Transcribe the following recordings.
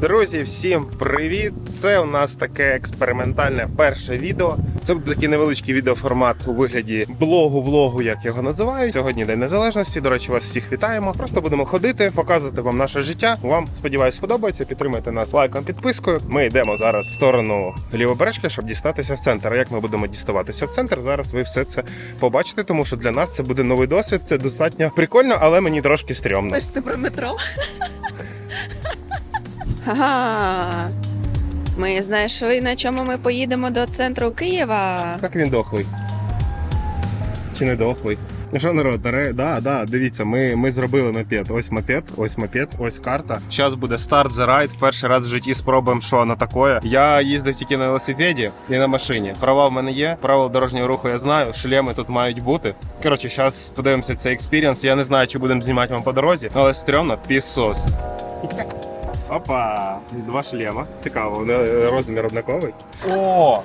Друзі, всім привіт! Це у нас таке експериментальне перше відео. Це буде такий невеличкий відеоформат у вигляді блогу, влогу, як його називають. Сьогодні День Незалежності. До речі, вас всіх вітаємо. Просто будемо ходити, показувати вам наше життя. Вам сподіваюсь, сподобається. Підтримайте нас лайком, підпискою. Ми йдемо зараз в сторону лівобережки, щоб дістатися в центр. А як ми будемо діставатися в центр? Зараз ви все це побачите, тому що для нас це буде новий досвід. Це достатньо прикольно, але мені трошки стрьомно. Ти про метро. Ага. Ми знайшли, на чому ми поїдемо до центру Києва. Так він дохлий. Чи не дохлий? Ну що, народ, да, да, дивіться, ми, ми зробили мопед. Ось мопед, ось мопед, ось карта. Зараз буде старт за райд. Перший раз в житті спробуємо, що на таке. Я їздив тільки на велосипеді і на машині. Права в мене є, правила дорожнього руху я знаю, шлеми тут мають бути. Коротше, зараз подивимося цей експірієнс. Я не знаю, чи будемо знімати вам по дорозі, але стрьомно, пісос. Опа, два шлема. Цікаво, вони е, розмір однаковий. О!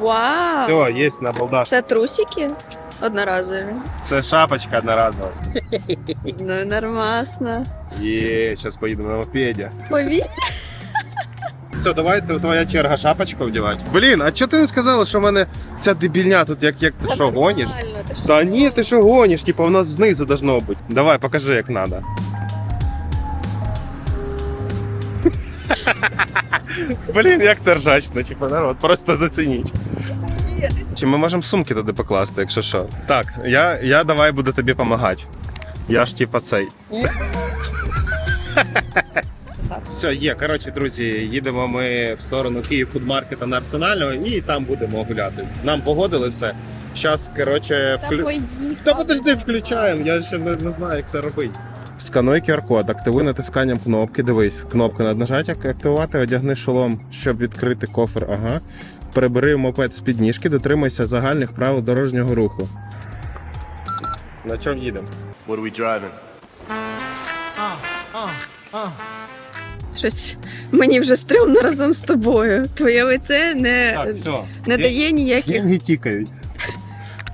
Вау! Все, є на балдаш. Це трусики одноразові. Це шапочка одноразова. Ну, нормасно. І зараз поїдемо на мопеді. Пові. Все, давай твоя черга шапочку вдівати. Блін, а чого ти не сказала, що в мене ця дебільня тут як, як ти що, гониш? Нормально, ти що? Та ні, ти що гониш? Типа у нас знизу должно бути. Давай, покажи, як надо. Блін, як це ржачно, типа народ, просто зацініть. Чи ми можемо сумки туди покласти, якщо що? Так, я, я давай буду тобі допомагати. Я ж типа цей. Все, є. Коротше, друзі, їдемо ми в сторону Київ фудмаркета на Арсенального і там будемо гуляти. Нам погодили все. Зараз, коротше, Та вклю... Та подожди, включаємо, я ще не, не знаю, як це робити. Скануй QR-код, активуй натисканням кнопки. Дивись, кнопку над нажаття активувати, одягни шолом, щоб відкрити кофр. Ага. Перебери мопед з підніжки, дотримуйся загальних правил дорожнього руху. На чому їдемо? What are we driving? Щось мені вже стрьомно разом з тобою. Твоє лице не, Так, все. не дає ніяких. Деньги тікають.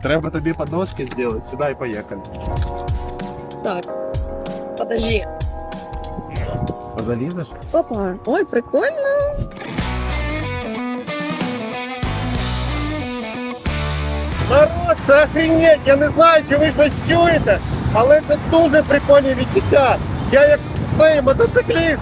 Треба тобі подножки зробити, сідай, поїхали. Так. Подожди. Залізеш? Опа. Ой, прикольно. Народ, це охренеть! Я не знаю, чи ви щось чуєте, але це дуже прикольні відчуття. Я як цей мотоцикліст.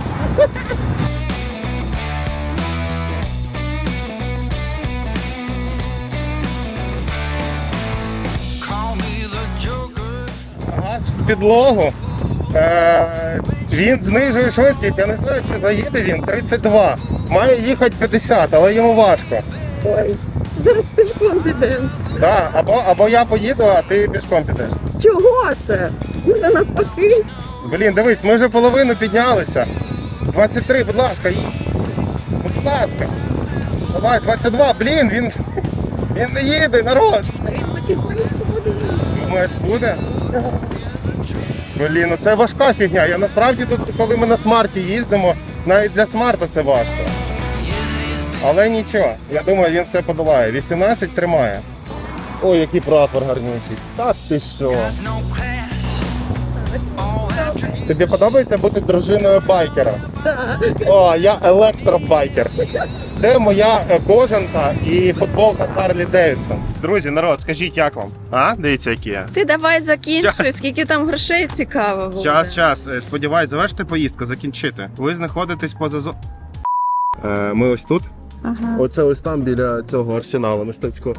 Газ в підлогу. Е, він знижує швидкість. Я не знаю, чи заїде він 32. Має їхати 50, але йому важко. Ой. Зараз телефон піде. Да, або, або я поїду, а ти пішком підеш. Чого це? Може навпаки. Блін, дивись, ми вже половину піднялися. 23, будь ласка, їдь. Будь ласка. Давай, 22, блін, він, він не їде, народ. Він потихоньку буде. Думаєш, буде? Блін, ну це важка фігня. Я насправді тут, коли ми на смарті їздимо, навіть для смарта це важко. Але нічого, я думаю, він все подолає. 18 тримає. Ой, який прапор гарнючий. Та ти що? Тобі подобається бути дружиною байкера? О, я електробайкер. Це моя е, кожанка і футболка Харлі Девідсон. Друзі, народ, скажіть, як вам? А? Дивіться, які я. Ти давай закінчуй, скільки там грошей цікаво буде. Час, час. Е, Сподіваюсь, завершити поїздку, закінчити. Ви знаходитесь поза зо... Е, ми ось тут. Ага. Оце ось там біля цього арсеналу мистецького.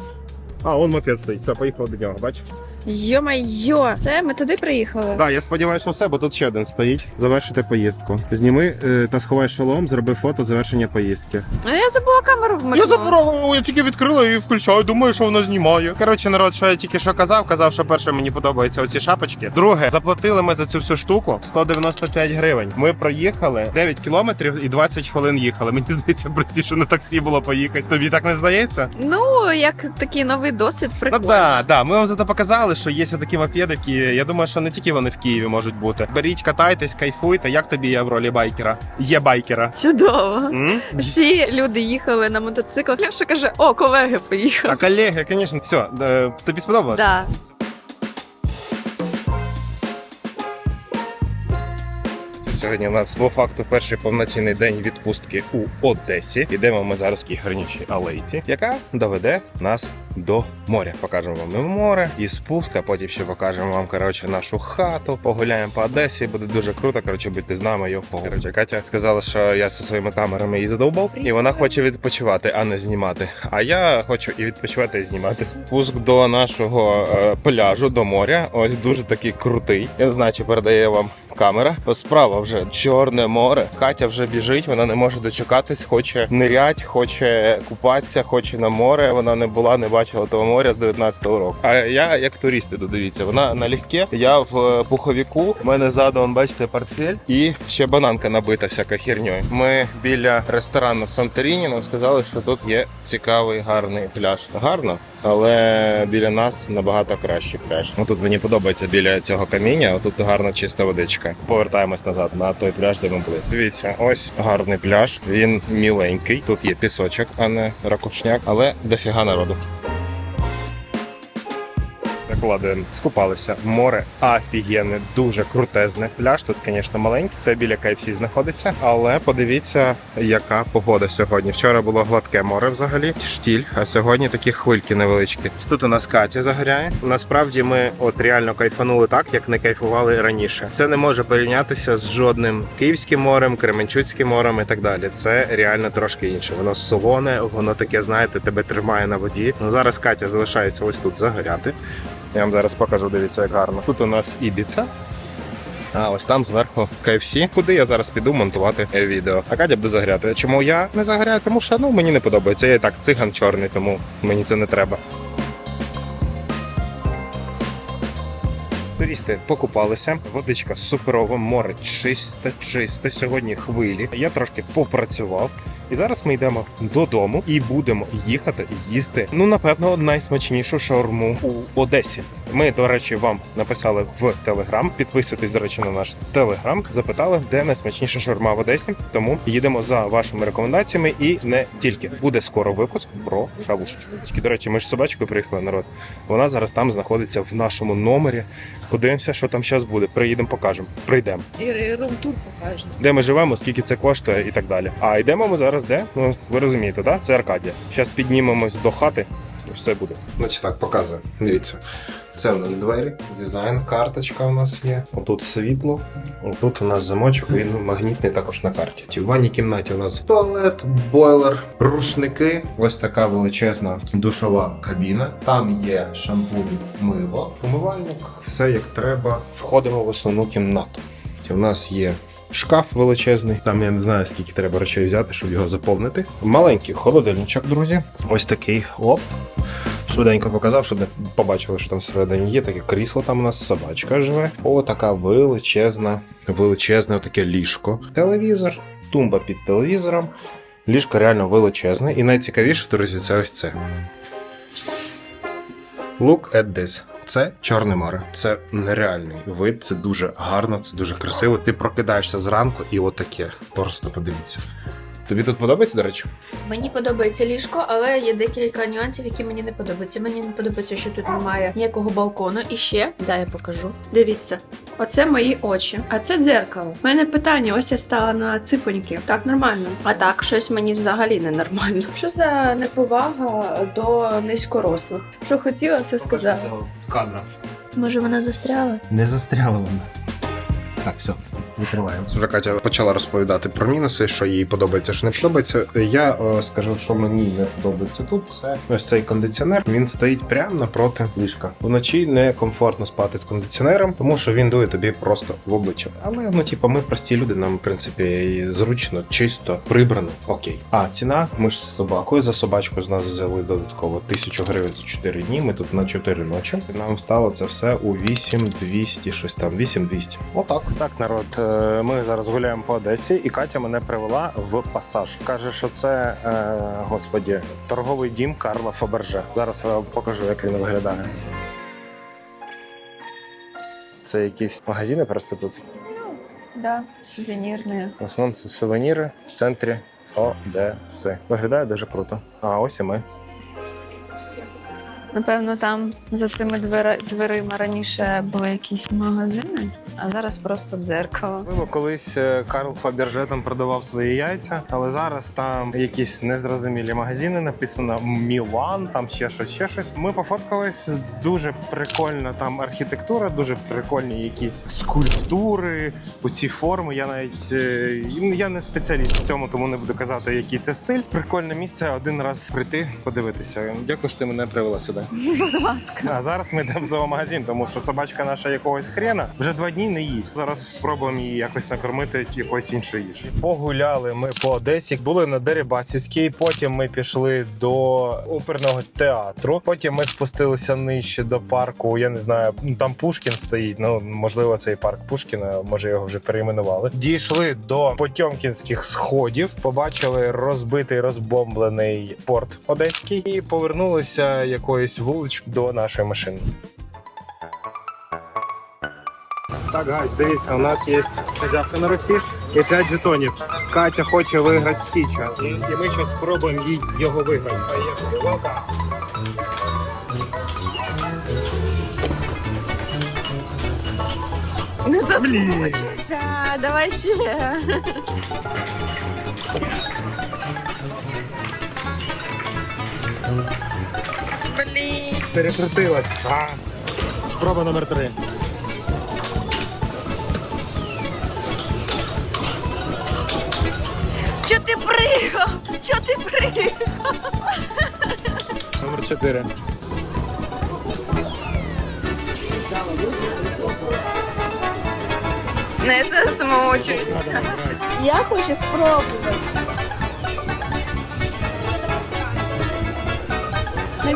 А, он мопед стоїть. Все, поїхав до нього, бачиш? Йо-майо, все, ми туди приїхали. Так, я сподіваюся, що все, бо тут ще один стоїть. Завершити поїздку. Зніми е, та сховай шолом, зроби фото завершення поїздки. Ну, Я забула камеру вмикнути. Я забрала, я тільки відкрила і включаю, думаю, що воно знімає. Коротше, народ, що я тільки що казав, казав, що перше мені подобаються оці шапочки. Друге, заплатили ми за цю всю штуку 195 гривень. Ми проїхали 9 кілометрів і 20 хвилин їхали. Мені здається, простіше на таксі було поїхати. Тобі так не здається? Ну, як такий новий досвід, Ну прикольно. да, да. Ми вам зато показали, що є такі мопедики. Я думаю, що не тільки вони в Києві можуть бути. Беріть, катайтесь, кайфуйте. Як тобі я в ролі байкера? Є байкера. Чудово. М? Всі люди їхали на мотоциклах. Левша каже, о, колеги поїхали. А колеги, звісно, все. е, Тобі сподобалось? Да. Сьогодні у нас по факту перший повноцінний день відпустки у Одесі. Ідемо ми зараз в тій алейці, яка доведе нас до моря. Покажемо вам і море, і спуск, а потім ще покажемо вам коротше нашу хату. Погуляємо по Одесі. Буде дуже круто. Коротше, будьте з нами. Йо. Коротше, Катя сказала, що я зі своїми камерами її задовбав, і вона хоче відпочивати, а не знімати. А я хочу і відпочивати, і знімати. Пуск до нашого е, пляжу, до моря. Ось дуже такий крутий. Я не знаю, чи передає вам камера. Справа вже чорне море. Катя вже біжить, вона не може дочекатись, хоче нирять, хоче купатися, хоче на море. Вона не була, не бачила того моря з 19-го року. А я як турист іду, дивіться, вона налегке. Я в е, пуховіку. У мене ззаду, он, бачите, портфель і ще бананка набита всяка херньою. Ми біля ресторану Санторіні нам сказали, що тут є цікавий гарний пляж. Гарно, але біля нас набагато кращий пляж. Ну тут мені подобається біля цього каміння. Тут гарна чиста водичка. Повертаємось назад на той пляж, де ми були. Дивіться, ось гарний пляж. Він міленький. Тут є пісочок, а не ракушняк, але дофіга народу. Так, ладно, скупалися. Море офігенне, дуже крутезне. Пляж тут, звісно, маленький. Це біля KFC знаходиться. Але подивіться, яка погода сьогодні. Вчора було гладке море взагалі, штіль, а сьогодні такі хвильки невеличкі. Тут у нас Катя загоряє. Насправді ми от реально кайфанули так, як не кайфували раніше. Це не може порівнятися з жодним київським морем, Кременчуцьким морем і так далі. Це реально трошки інше. Воно солоне, воно таке, знаєте, тебе тримає на воді. Ну зараз Катя залишається ось тут загоряти. Я вам зараз покажу, дивіться, як гарно. Тут у нас Ібіца. А ось там зверху KFC, куди я зараз піду монтувати відео. А Катя буде загоряти. Чому я не загоряю? Тому що ну мені не подобається. Я і так циган чорний, тому мені це не треба. Туристи покупалися, водичка суперова, море чисте, чисте. Сьогодні хвилі. Я трошки попрацював. І зараз ми йдемо додому і будемо їхати їсти. Ну напевно, найсмачнішу шаурму у Одесі. Ми, до речі, вам написали в Телеграм. Підписуйтесь, до речі, на наш Телеграм. Запитали, де найсмачніша шаурма в Одесі. Тому їдемо за вашими рекомендаціями і не тільки буде скоро випуск про шавушечку. До речі, ми ж з собачкою приїхали народ. Вона зараз там знаходиться в нашому номері. Подивимося, що там зараз буде. Приїдемо, покажемо. Прийдемо І рум-тур покажемо. де ми живемо, скільки це коштує і так далі. А йдемо ми зараз де? Ну ви розумієте, да? Це Аркадія. Зараз піднімемось до хати, і все буде. Значить так, показую. Дивіться. Це у нас двері, дизайн, карточка у нас є. Отут світло, отут у нас замочок, він магнітний також на карті. В ванній кімнаті у нас туалет, бойлер, рушники. Ось така величезна душова кабіна. Там є шампунь, мило, умивальник, все як треба. Входимо в основну кімнату. У нас є шкаф величезний. Там я не знаю, скільки треба речей взяти, щоб його заповнити. Маленький холодильничок, друзі. Ось такий оп. Швиденько показав, щоб не побачили, що там всередині є. Таке крісло, там у нас собачка живе. О, така величезна, величезне таке ліжко. Телевізор, тумба під телевізором. Ліжко реально величезне. І найцікавіше, друзі, це ось це. Look at this. Це Чорне море. Це нереальний вид, це дуже гарно, це дуже красиво. Ти прокидаєшся зранку і отаке. Просто подивіться. Тобі тут подобається, до речі? Мені подобається ліжко, але є декілька нюансів, які мені не подобаються. Мені не подобається, що тут немає ніякого балкону. І ще, да, я покажу. Дивіться, оце мої очі, а це дзеркало. У мене питання, ось я стала на ципоньки. Так нормально. А так, щось мені взагалі не нормально. Що за неповага до низькорослих? Що хотіла, все сказала. Кадра. Може, вона застряла? Не застряла вона. Так, все, закриваємо. Вже Катя почала розповідати про мінуси, що їй подобається, що не подобається. Я е, скажу, що мені не подобається тут. Це ось цей кондиціонер. Він стоїть прямо напроти ліжка. Вночі не комфортно спати з кондиціонером, тому що він дує тобі просто в обличчя. Але ну, типу, ми прості люди, нам в принципі і зручно, чисто, прибрано. Окей. А ціна, ми ж з собакою за собачку з нас взяли додатково тисячу гривень за 4 дні. Ми тут на 4 ночі. Нам стало це все у 8200, щось там, 8200. Отак. Так, народ, е, ми зараз гуляємо по Одесі, і Катя мене привела в пасаж. Каже, що це, е, господі, торговий дім Карла Фаберже. Зараз я вам покажу, як він виглядає. Це якісь магазини просто тут. Да, сувенірні. В основному це сувеніри в центрі Одеси. Виглядає дуже круто. А ось і ми. Напевно, там за цими двери- дверима раніше були якісь магазини, а зараз просто дзеркало. Можливо, колись е, Карл Фаберже там продавав свої яйця, але зараз там якісь незрозумілі магазини, написано Мілан, там ще щось, ще щось. Ми пофоткались. Дуже прикольна там архітектура, дуже прикольні якісь скульптури, оці форми. Я навіть е, ну, я не спеціаліст в цьому, тому не буду казати, який це стиль. Прикольне місце один раз прийти, подивитися. Дякую, що ти мене привела сюди. Будь ласка. А зараз ми йдемо в зоомагазин, тому що собачка наша якогось хрена вже два дні не їсть. Зараз спробуємо її якось накормити якоюсь іншою їжею. Погуляли ми по Одесі, були на Дерибасівській. Потім ми пішли до оперного театру. Потім ми спустилися нижче до парку. Я не знаю, ну, там Пушкін стоїть. Ну можливо, цей парк Пушкіна, може його вже перейменували. Дійшли до Потьомкінських сходів, побачили розбитий розбомблений порт Одеський і повернулися якоюсь вуличкою до нашої машини. Так, гайз, дивіться, у нас є хазявка на Росі і 5 жетонів. Катя хоче виграти стіча. І, і ми зараз спробуємо їй його виграти. Поїхали. Не Блін. давай ще. Блін. Перекрутилась. А. Спроба номер 3. Чо ти пригав? Чо ти пригав? Номер 4. Не засмучуйся. Я хочу спробувати.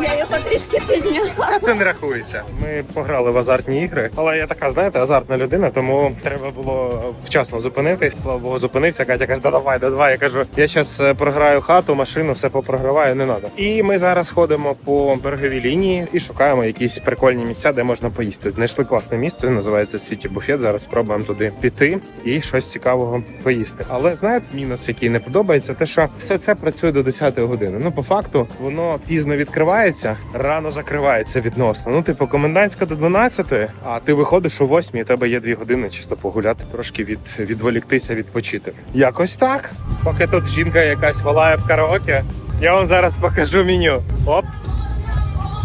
Я його трішки підняла. Це не рахується. Ми пограли в азартні ігри, але я така, знаєте, азартна людина, тому треба було вчасно зупинитись. Слава Богу, зупинився. Катя каже, да давай, да давай. Я кажу, я зараз програю хату, машину, все попрограваю, не треба. І ми зараз ходимо по береговій лінії і шукаємо якісь прикольні місця, де можна поїсти. Знайшли класне місце, називається Сіті Буфет. Зараз спробуємо туди піти і щось цікавого поїсти. Але знаєте, мінус, який не подобається, те, що все це працює до 10 години. Ну, по факту, воно пізно відкривається, рано закривається відносно. Ну, типу, комендантська до 12, а ти виходиш о 8, і тебе є 2 години чисто погуляти, трошки від, відволіктися, відпочити. Якось так. Поки тут жінка якась волає в караоке, я вам зараз покажу меню. Оп.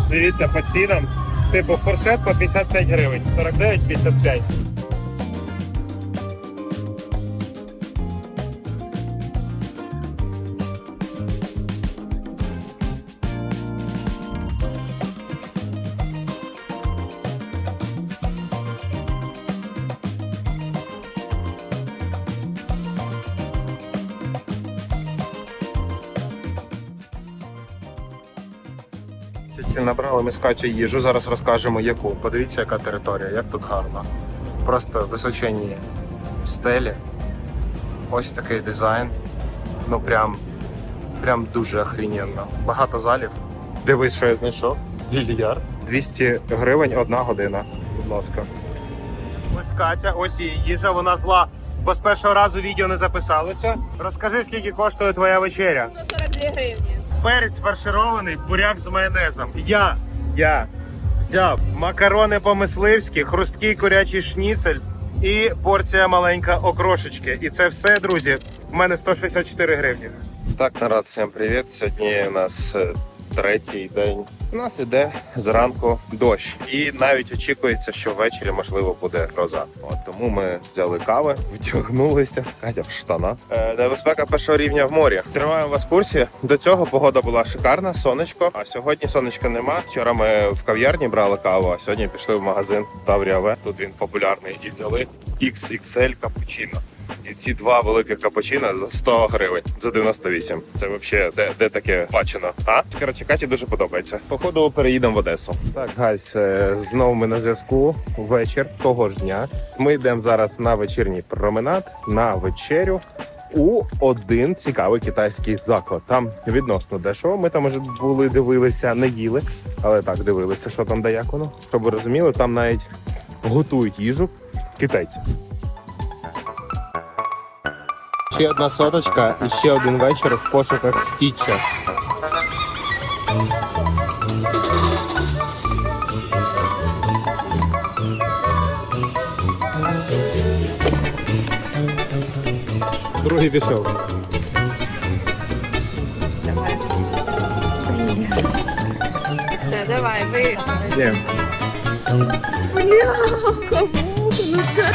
Дивіться по цінам. Типу форшет по 55 гривень, 49,55. Ці набрали ми Катю їжу. Зараз розкажемо яку. Подивіться, яка територія, як тут гарно. Просто височенні стелі. Ось такий дизайн. Ну прям, прям дуже охрененно. Багато залів. Дивись, що я знайшов. Лільярд. 200 гривень одна година. Будь ласка. Ось Катя, ось її їжа, вона зла. Бо з першого разу відео не записалося. Розкажи, скільки коштує твоя вечеря. 42 гривні. Перець фарширований, буряк з майонезом. Я, я взяв макарони по-мисливськи, хрусткий курячий шніцель і порція маленька окрошечки. І це все, друзі, в мене 164 гривні. Так, нарад, всім привіт. Сьогодні у нас е, третій день. У нас іде зранку дощ, і навіть очікується, що ввечері можливо буде гроза. От тому ми взяли кави, вдягнулися. Катя в штанах. Е, небезпека першого рівня в морі. Триваємо вас в курсі. До цього погода була шикарна, сонечко. А сьогодні сонечка нема. Вчора ми в кав'ярні брали каву, а сьогодні пішли в магазин Тавріаве. Тут він популярний і взяли XXL капучино. І ці два великих капучино за 100 гривень за 98. Це взагалі де, де таке бачено? А коротше, Каті дуже подобається. Походу переїдемо в Одесу. Так, гайс, е, знову ми на зв'язку. Вечір того ж дня. Ми йдемо зараз на вечірній променад на вечерю. У один цікавий китайський заклад. Там відносно дешево. Ми там вже були, дивилися, не їли, але так дивилися, що там де як воно. Щоб ви розуміли, там навіть готують їжу китайці. Ще одна соточка і ще один вечір в пошуках стіччя. Другий пішов. Давай. Все, давай. Бля, кому? Ну це.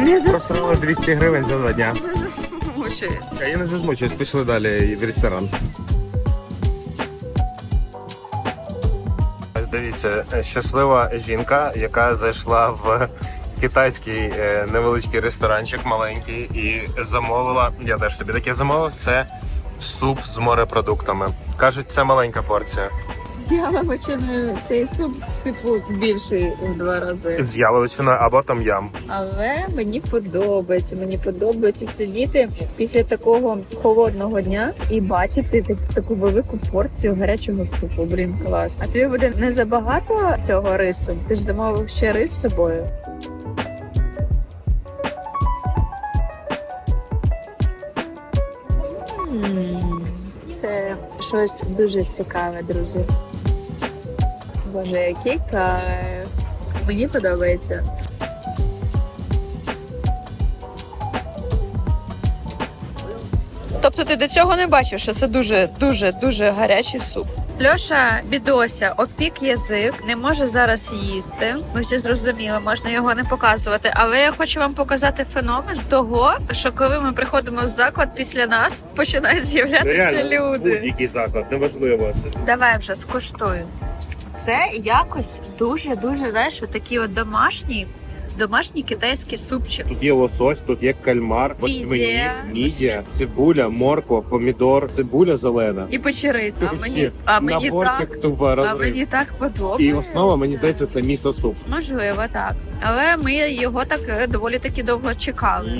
Не Просрали 200 гривень за два дня. Не засмучуюсь. Я не засмучуюсь, пішли далі в ресторан. Дивіться, щаслива жінка, яка зайшла в китайський е, невеличкий ресторанчик маленький і замовила. Я теж собі таке замовив. Це суп з морепродуктами. Кажуть, це маленька порція. З яловичиною цей суп типу більший у два рази. З яловичиною або там ям. Але мені подобається. Мені подобається сидіти після такого холодного дня і бачити таку велику порцію гарячого супу. Блін, клас. А тобі буде не забагато цього рису? Ти ж замовив ще рис з собою. Це щось дуже цікаве, друзі. Боже, який кайф. Мені подобається. Тобто ти до цього не бачив, що це дуже дуже дуже гарячий суп. Льоша бідося опік язик, не може зараз їсти. Ми всі зрозуміли, можна його не показувати. Але я хочу вам показати феномен того, що коли ми приходимо в заклад після нас, починають з'являтися люди. будь-який заклад, неважливо. Давай вже скуштую. Це якось дуже дуже знаєш, такий от домашній, домашній китайський супчик. Тут є лосось, тут є кальмар, Мідія. мідія, цибуля, морква, помідор, цибуля зелена. І печерит. А мені, а мені так, тупо а мені так подобається. І основа, мені здається, це місо суп. Можливо, так. Але ми його так е, доволі таки довго чекали.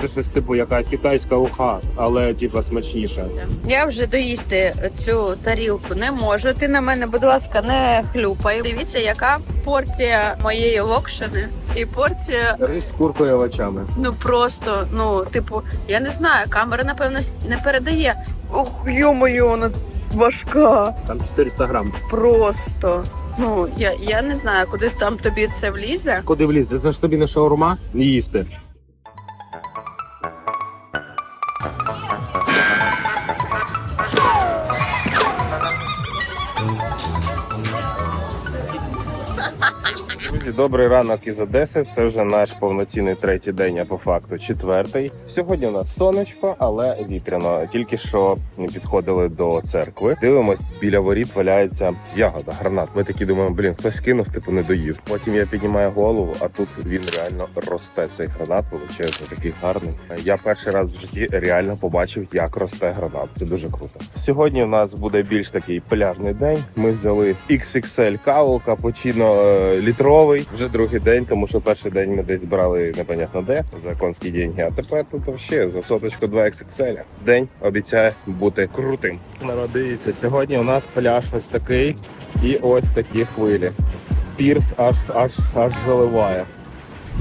Це щось типу якась китайська уха, але типу смачніша. Я вже доїсти цю тарілку не можу. Ти на мене, будь ласка, не хлюпай. Дивіться, яка порція моєї локшини і порція. Рис з куркою і овочами. Ну просто, ну, типу, я не знаю, камера, напевно, не передає. Ох, йо-моє, вона важка. Там 400 грам. Просто. Ну, я, я не знаю, куди там тобі це влізе. Куди влізе? Це ж тобі не шаурма? Не їсти. Добрий ранок із Одеси. Це вже наш повноцінний третій день, а по факту четвертий. Сьогодні у нас сонечко, але вітряно. Тільки що підходили до церкви. Дивимось, біля воріт валяється ягода, гранат. Ми такі думаємо, блін, хтось кинув, типу не доїв. Потім я піднімаю голову, а тут він реально росте. Цей гранат величезний, такий гарний. Я перший раз в житті реально побачив, як росте гранат. Це дуже круто. Сьогодні у нас буде більш такий пляжний день. Ми взяли XXL каву, капучино е, літровий. Вже другий день, тому що перший день ми десь брали непонятно де за конські деньги. А тепер тут ще за соточку 2 XXL. День обіцяє бути крутим. Народ, дивіться, сьогодні у нас пляж ось такий і ось такі хвилі. Пірс аж аж аж заливає.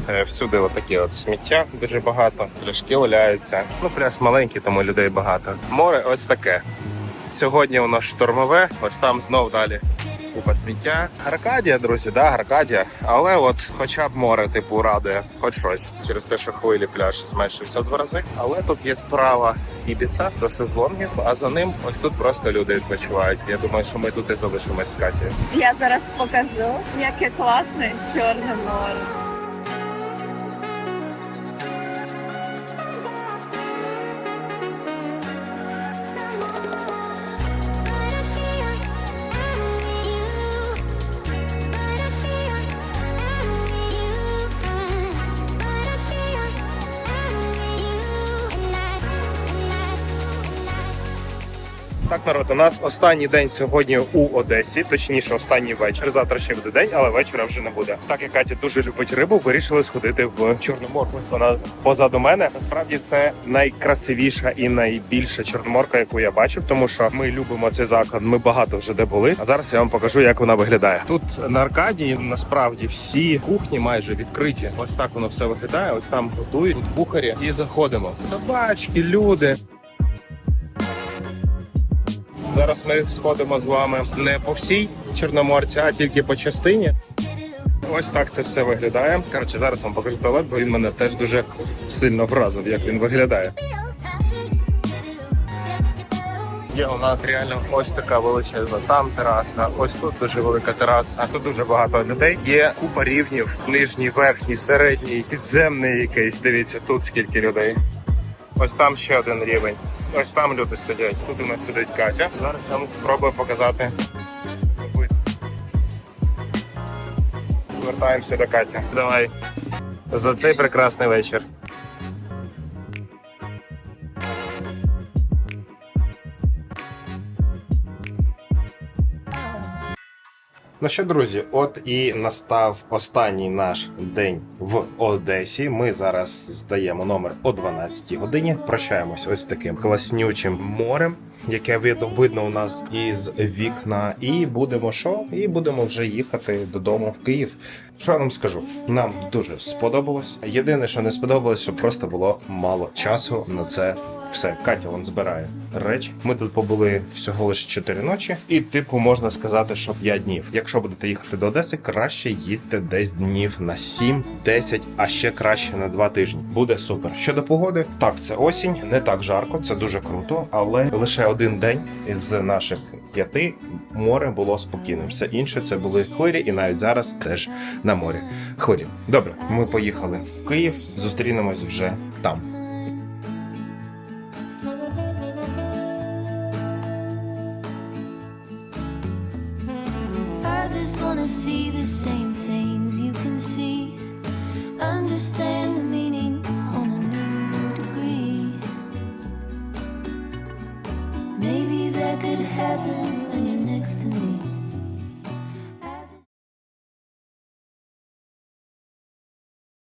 Е, Всюди отакі от сміття дуже багато, пляшки валяються. Ну, пляж маленький, тому людей багато. Море ось таке. Сьогодні у нас штормове, ось там знов далі купа сміття. Аркадія, друзі, да, Аркадія. Але от хоча б море, типу, радує, хоч щось. Через те, що хвилі пляж зменшився в два рази. Але тут є справа Ібіца до шезлонгів, а за ним ось тут просто люди відпочивають. Я думаю, що ми тут і залишимось з Катією. Я зараз покажу, яке класне чорне море. Так, народ, у нас останній день сьогодні у Одесі, точніше, останній вечір. Завтра ще буде день, але вечора вже не буде. Так як Катя дуже любить рибу, вирішили сходити в Чорноморку. Вона позаду мене. Насправді це найкрасивіша і найбільша чорноморка, яку я бачив, тому що ми любимо цей заклад. Ми багато вже де були. А зараз я вам покажу, як вона виглядає. Тут на Аркадії насправді всі кухні майже відкриті. Ось так воно все виглядає. Ось там готують тут кухарі і заходимо. Собачки, люди. Зараз ми сходимо з вами не по всій Чорноморці, а тільки по частині. Ось так це все виглядає. Коротше, зараз вам покажу туалет, бо він мене теж дуже сильно вразив, як він виглядає. Є у нас реально ось така величезна там тераса, ось тут дуже велика тераса, тут дуже багато людей. Є купа рівнів, нижній, верхній, середній, підземний якийсь. Дивіться, тут скільки людей. Ось там ще один рівень. Ось там люди сидять. Тут у нас сидить Катя. Зараз я вам спробую показати. вид. Вертаємося до Каті. Давай. За цей прекрасний вечір. Ну що, друзі, от і настав останній наш день в Одесі. Ми зараз здаємо номер о 12 годині. Прощаємось ось таким класнючим морем, яке видно, у нас із вікна. І будемо що? І будемо вже їхати додому в Київ. Що я вам скажу? Нам дуже сподобалось. Єдине, що не сподобалось, що просто було мало часу на це. Все, Катя вон збирає речі. Ми тут побули всього лише 4 ночі, і типу можна сказати, що 5 днів. Якщо будете їхати до Одеси, краще їдьте десь днів на 7-10, а ще краще на 2 тижні. Буде супер. Щодо погоди, так це осінь, не так жарко, це дуже круто, але лише один день із наших п'яти море було спокійним. Все інше це були хвилі, і навіть зараз теж на морі. Хвилі. Добре, ми поїхали в Київ. Зустрінемось вже там. See the same things you can see. Understand the meaning on a new degree. Maybe that could happen when you're next to me.